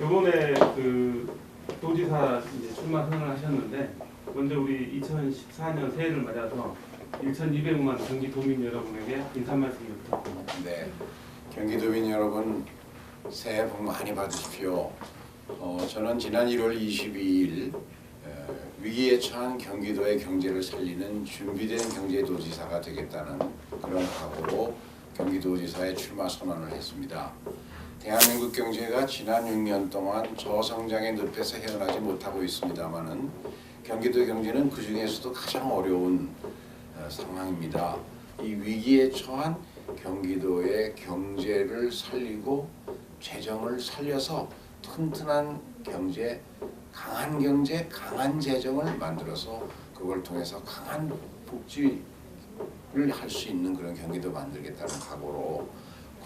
이번에 그 도지사 이제 출마 선언을 하셨는데 먼저 우리 2014년 새해를 맞아서 1,200만 경기 도민 여러분에게 인사 말씀 부탁드립니다. 네, 경기도민 여러분 새해 복 많이 받으십시오. 어, 저는 지난 1월 22일 어, 위기에 처한 경기도의 경제를 살리는 준비된 경제도지사가 되겠다는 그런 각오로 경기도지사에 출마 선언을 했습니다. 대한민국 경제가 지난 6년 동안 저성장의 늪에서 헤어나지 못하고 있습니다만은 경기도 경제는 그 중에서도 가장 어려운 어, 상황입니다. 이 위기에 처한 경기도의 경제를 살리고 재정을 살려서 튼튼한 경제, 강한 경제, 강한 재정을 만들어서 그걸 통해서 강한 복지를 할 수 있는 그런 경기도 만들겠다는 각오로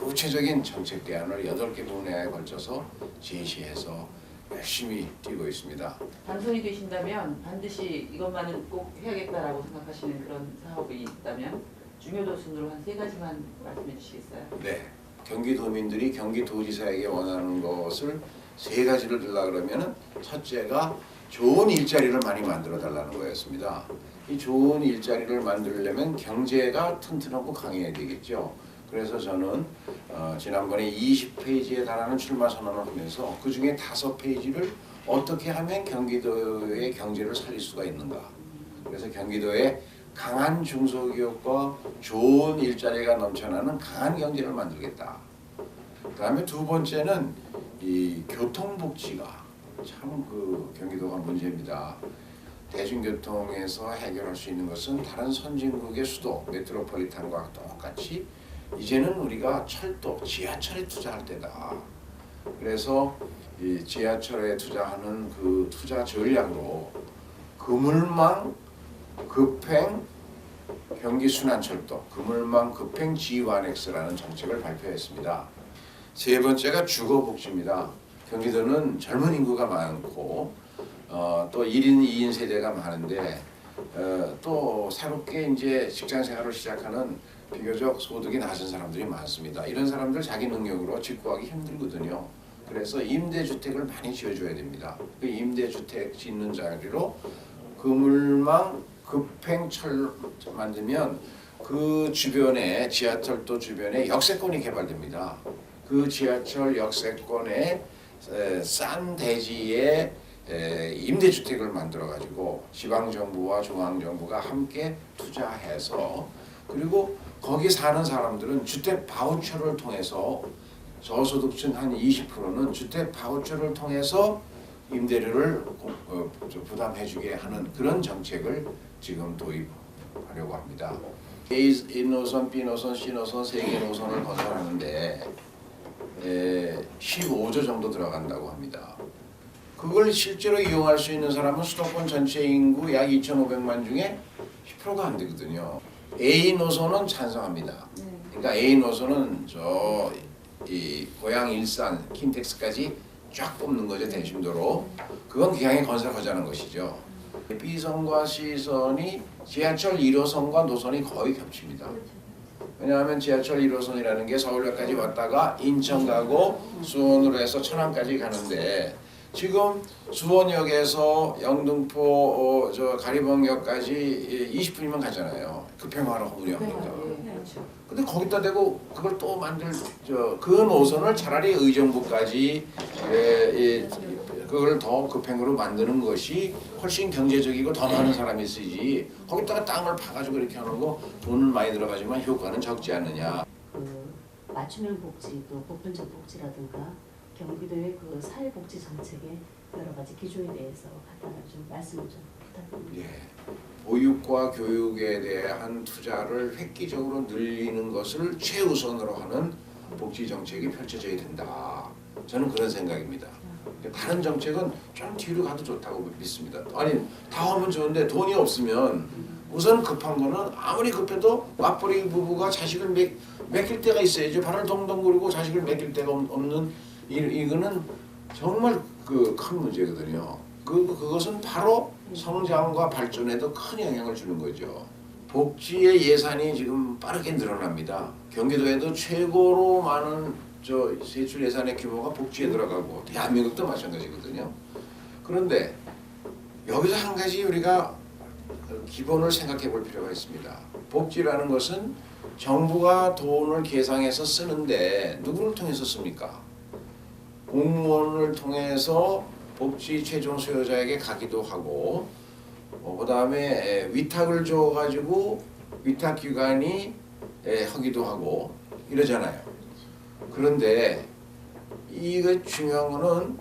구체적인 정책 대안을 여덟 개 분야에 걸쳐서 제시해서 열심히 뛰고 있습니다. 당선이 되신다면 반드시 이것만은 꼭 해야겠다라고 생각하시는 그런 사업이 있다면 중요도 순으로 한 세 가지만 말씀해 주시겠어요? 네. 경기도민들이 경기도지사에게 원하는 것을 세 가지를 들라 그러면은 첫째가 좋은 일자리를 많이 만들어 달라는 거였습니다. 이 좋은 일자리를 만들려면 경제가 튼튼하고 강해야 되겠죠. 그래서 저는 어, 지난번에 20페이지에 달하는 출마 선언을 하면서 그 중에 다섯 페이지를 어떻게 하면 경기도의 경제를 살릴 수가 있는가. 그래서 경기도에 강한 중소기업과 좋은 일자리가 넘쳐나는 강한 경제를 만들겠다. 그 다음에 두 번째는 이 교통복지가 참 그 경기도가 문제입니다. 대중교통에서 해결할 수 있는 것은 다른 선진국의 수도 메트로폴리탄과 똑같이 이제는 우리가 철도, 지하철에 투자할 때다. 그래서 이 지하철에 투자하는 그 투자 전략으로 그물망 급행 경기 순환철도 그물망 급행 G1X라는 정책을 발표했습니다. 세 번째가 주거복지입니다. 경기도는 젊은 인구가 많고 어, 또 1인 2인 세대가 많은데 어, 또 새롭게 이제 직장 생활을 시작하는 비교적 소득이 낮은 사람들이 많습니다. 이런 사람들 자기 능력으로 집구하기 힘들거든요. 그래서 임대주택을 많이 지어줘야 됩니다. 그 임대주택 짓는 자리로 그물망 급행철 만들면 그 주변에 지하철도 주변에 역세권이 개발됩니다. 그 지하철 역세권에 에, 싼 대지에 에, 임대주택을 만들어 가지고 지방 정부와 중앙 정부가 함께 투자해서 그리고 거기 사는 사람들은 주택 바우처를 통해서 저소득층 한 20%는 주택 바우처를 통해서 임대료를 고- 어, 저 부담해주게 하는 그런 정책을 지금 도입하려고 합니다. A 1노선, B 노선, C 노선 세 개 노선을 건설하는데 에, 15조 정도 들어간다고 합니다. 그걸 실제로 이용할 수 있는 사람은 수도권 전체 인구 약 2,500만 중에 10%가 안 되거든요. A 노선은 찬성합니다. 그러니까 A 노선은 저 이 고양 일산 킨텍스까지 쫙 뽑는 거죠 대심도로. 그건 기왕에 건설하자는 것이죠. B선과 C선이 지하철 1호선과 노선이 거의 겹칩니다. 왜냐하면 지하철 1호선이라는 게 서울역까지 왔다가 인천 가고 수원으로 해서 천안까지 가는데 지금 수원역에서 영등포 어, 저 가리봉역까지 20분이면 가잖아요. 급행하러 운영하니까. 네, 그렇죠. 근데 거기다 대고 그걸 또 만들 저그 노선을 차라리 의정부까지 에, 이, 그걸 더 급행으로 만드는 것이 훨씬 경제적이고 더 많은 사람이 쓰지 거기다가 땅을 파가지고 이렇게 하는 거 돈은 많이 들어가지만 효과는 적지 않느냐 그 맞춤형 복지 또 보편적 복지라든가 경기도의 그 사회복지 정책의 여러 가지 기조에 대해서 간단하게 좀 말씀을 좀 부탁드립니다. 예, 보육과 교육에 대한 투자를 획기적으로 늘리는 것을 최우선으로 하는 복지 정책이 펼쳐져야 된다. 저는 그런 생각입니다. 다른 정책은 좀 뒤로 가도 좋다고 믿습니다. 아니 다 하면 좋은데 돈이 없으면 우선 급한 거는 아무리 급해도 맞벌이 부부가 자식을 매, 맡길 때가 있어야지 발을 동동 구르고 자식을 맡길 없- 없는 이, 이거는 정말 그 큰 문제거든요. 그 그것은 바로 성장과 발전에도 큰 영향을 주는 거죠. 복지의 예산이 지금 빠르게 늘어납니다. 경기도에도 최고로 많은 저 세출 예산의 규모가 복지에 들어가고 대한민국도 마찬가지거든요. 그런데 여기서 한 가지 우리가 기본을 생각해 볼 필요가 있습니다. 복지라는 것은 정부가 돈을 계상해서 쓰는데 누구를 통해서 씁니까? 공무원을 통해서 복지 최종 수요자에게 가기도 하고 어, 그다음에 위탁을 줘 가지고 위탁 기관이 에, 하기도 하고 이러잖아요. 그런데 이거 중요한 거는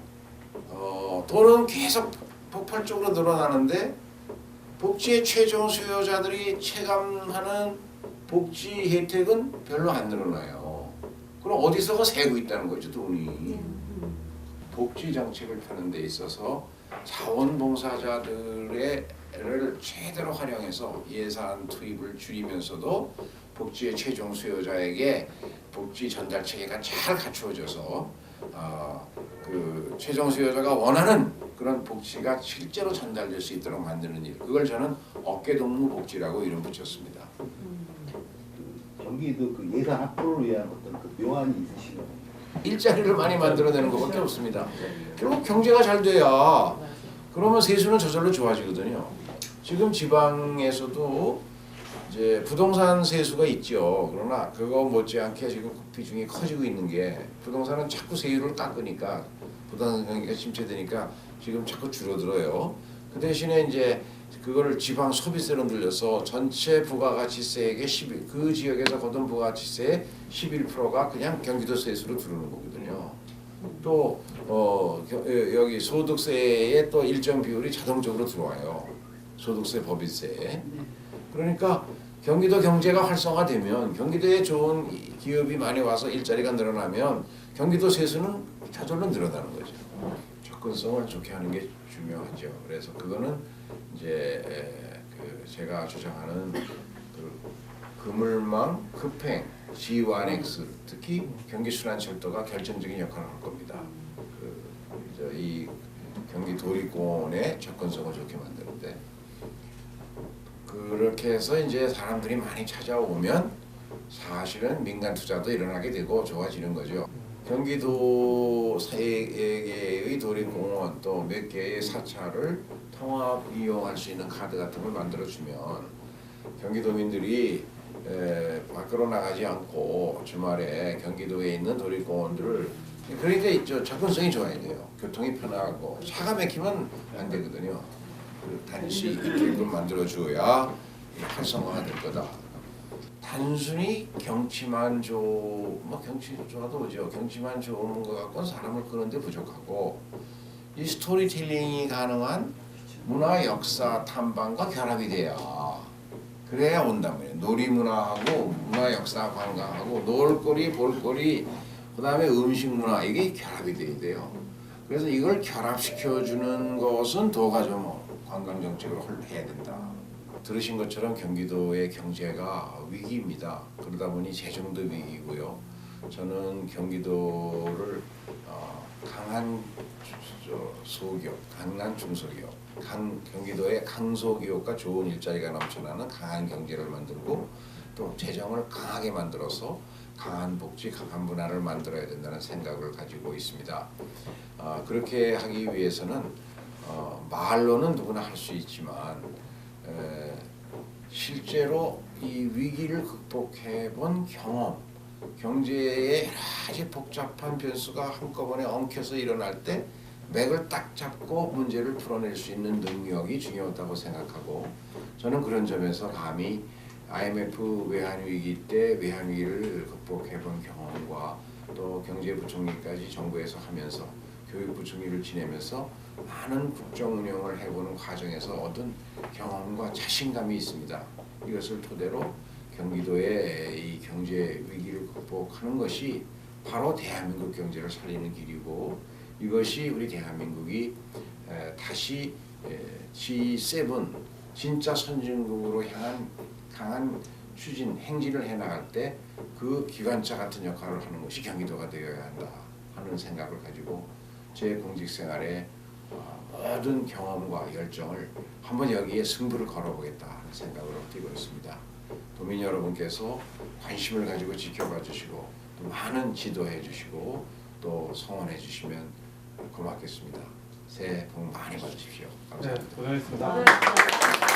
어, 돈은 계속 폭발적으로 늘어나는데 복지의 최종 수요자들이 체감하는 복지 혜택은 별로 안 늘어나요. 어디서가 새고 있다는 거죠 돈이. 복지 정책을 펴는 데 있어서 자원봉사자들의 를 제대로 활용해서 예산 투입을 줄이면서도 복지의 최종 수요자에게 복지 전달 체계가 잘 갖추어져서 어, 그 최종 수요자가 원하는 그런 복지가 실제로 전달될 수 있도록 만드는 일 그걸 저는 어깨동무 복지라고 이름 붙였습니다. 경기도 그 예산 확보를 위한 묘안이 있으시거든요. 일자리를 많이 만들어내는 것밖에 없습니다. 결국 경제가 잘 돼야 그러면 세수는 저절로 좋아지거든요. 지금 지방에서도 이제 부동산 세수가 있죠. 그러나 그거 못지않게 지금 비중이 커지고 있는 게 부동산은 자꾸 세율을 깎으니까 부동산 경기가 침체되니까 지금 자꾸 줄어들어요. 그 대신에 이제 그거를 지방 소비세로 늘려서 전체 부가가치세액의 11, 그 지역에서 거둔 부가가치세의 11%가 그냥 경기도 세수로 들어오는 거거든요. 또 어, 여기 소득세의 또 일정 비율이 자동적으로 들어와요. 소득세, 법인세. 그러니까 경기도 경제가 활성화되면 경기도에 좋은 이- 기업이 많이 와서 일자리가 늘어나면 경기도 세수는 저절로 늘어나는 거죠. 접근성을 좋게 하는 게 중요하죠. 그래서 그거는 이제 에, 그 제가 주장하는 그 그물망, 급행, G1X 특히 경기 순환철도가 결정적인 역할을 할 겁니다. 그, 저, 이 경기 도립공원의 접근성을 좋게 만드는데 그렇게 해서 이제 사람들이 많이 찾아오면 사실은 민간 투자도 일어나게 되고 좋아지는 거죠. 경기도 세 개의 도립공원 또 몇 개의 사찰을 통합 이용할 수 있는 카드 같은 걸 만들어주면 경기도민들이 에, 밖으로 나가지 않고 주말에 경기도에 있는 도립공원들을 그러니까 있죠 접근성이 좋아야 돼요. 교통이 편하고 차가 막히면 안 되거든요. 그 단시 이렇게 만들어 줘야 활성화가 될 거다. 단순히 경치만 좋 뭐 경치 좋아도 오죠. 경치만 좋은 거 갖고는 사람을 끄는데 부족하고 이 스토리텔링이 가능한 문화 역사 탐방과 결합이 돼야 그래야 온단 말이에요. 놀이문화하고 문화 역사 관광하고 놀거리 볼거리 그 다음에 음식 문화 이게 결합이 돼야 돼요. 그래서 이걸 결합시켜 주는 것은 도가점 관광 정책으로 해야 된다. 들으신 것처럼 경기도의 경제가 위기입니다. 그러다 보니 재정도 위기고요. 저는 경기도를 어, 강한 소기업, 강한 중소기업, 강, 경기도의 강소기업과 좋은 일자리가 넘쳐나는 강한 경제를 만들고 또 재정을 강하게 만들어서 강한 복지, 강한 문화를 만들어야 된다는 생각을 가지고 있습니다. 어, 그렇게 하기 위해서는 어, 말로는 누구나 할 수 있지만 에, 실제로 이 위기를 극복해 본 경험, 경제의 여러 가지 복잡한 변수가 한꺼번에 엉켜서 일어날 때 맥을 딱 잡고 문제를 풀어낼 수 있는 능력이 중요하다고 생각하고 저는 그런 점에서 감히 IMF 외환 위기 때 외환 위기를 극복해 본 경험과 또 경제부총리까지 정부에서 하면서 교육부총리를 지내면서 많은 국정 운영을 해보는 과정에서 얻은 경험과 자신감이 있습니다. 이것을 토대로 경기도의 이 경제 위기를 극복하는 것이 바로 대한민국 경제를 살리는 길이고 이것이 우리 대한민국이 에, 다시 에, G7 진짜 선진국으로 향한 강한 추진 행진을 해나갈 때 그 기관차 같은 역할을 하는 것이 경기도가 되어야 한다 하는 생각을 가지고 제 공직 생활에 어, 모든 경험과 열정을 한번 여기에 승부를 걸어보겠다 하는 생각으로 뛰고 있습니다. 도민 여러분께서 관심을 가지고 지켜봐 주시고 또 많은 지도해 주시고 또 성원해 주시면 고맙겠습니다. 새해 복 많이 받으십시오. 네, 감사합니다. 고생하셨습니다. 아,